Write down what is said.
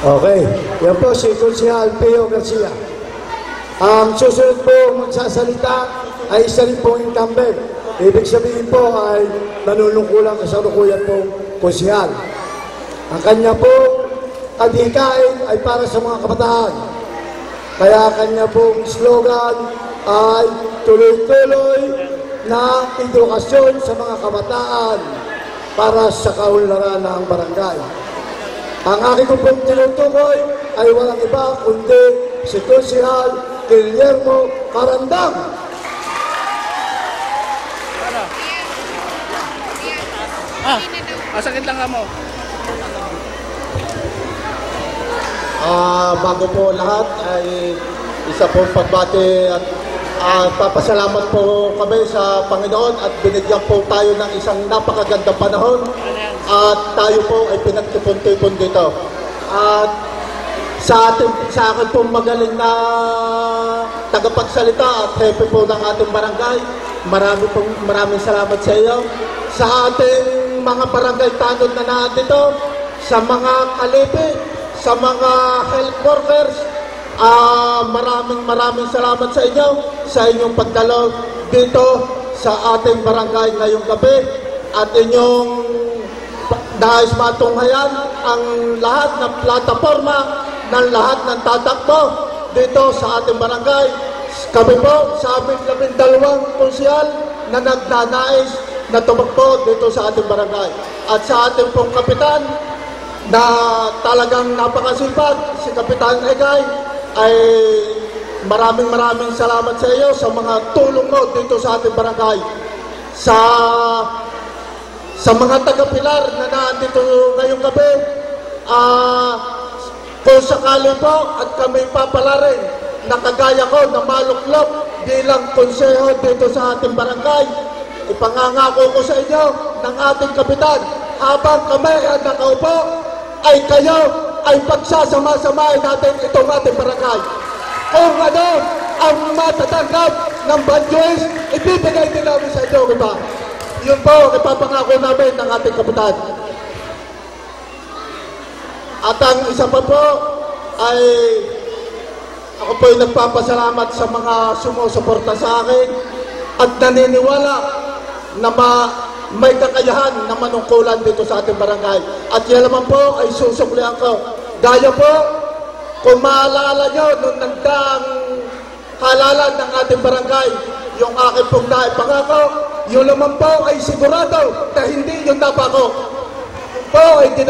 Okay. Yan po si Konsihal Pio Garcia. Ang susunod po magsasalita ay isa rin pong incumbent. Ibig sabihin po ay nanunungkulang kasalukuyan pong konsihal. Ang kanya pong kadhikain ay para sa mga kabataan. Kaya kanya pong slogan ay tuloy-tuloy na edukasyon sa mga kabataan para sa kaunlaran ng barangay. Ang aking pong tinutukoy ay walang iba kundi si Konsihal Guillermo Carandang. Ano? Ah, masakit lang ka mo. Ah, bago po lahat ay isa po pagbati at ah, papasalamat po kami sa Panginoon at binigyan po tayo ng isang napakagandang panahon at tayo po ay pinagtipon-tipon dito. At sa ating sa akin pong magaling na tagapagsalita at hepe po ng ating barangay, marami pong maraming salamat sa iyo. Sa ating mga barangay tanod na nandito, sa mga kalipi, sa mga health workers, ah maraming maraming salamat sa inyo sa inyong pagdalo dito sa ating barangay ngayong gabi at inyong nais matunghayan ang lahat ng plataforma ng lahat ng tatakbo dito sa ating barangay. Kami po sa aming labing dalawang konsyal na nagnanais na tumakbo dito sa ating barangay. At sa ating pong kapitan na talagang napakasipag, si Kapitan Egay, ay maraming maraming salamat sa iyo sa mga tulong mo dito sa ating barangay. Sa sa mga taga-pilar na nandito ngayong gabi, ah, kung sakali po at kami papalarin na kagaya ko na maluklok bilang konseho dito sa ating barangay, ipangangako ko sa inyo ng ating kapitan, habang kami ay nakaupo, ay kayo ay pagsasama-samahin natin itong ating barangay. Kung ano ang matatanggap ng Banjuis, ibibigay din namin sa inyo, iba. Yun po, ang ipapangako namin ng ating kapitan. At ang isa pa po ay ako po ay nagpapasalamat sa mga sumusuporta sa akin at naniniwala na ma, may kakayahan na manungkulan dito sa ating barangay. At yan naman po ay susuklihan ko. Gaya po, kung maalala nyo, nung nagdaang halalan ng ating barangay, yung aking pong naipangako, yun naman po ay sigurado na hindi yung napako. Po ay ginawa.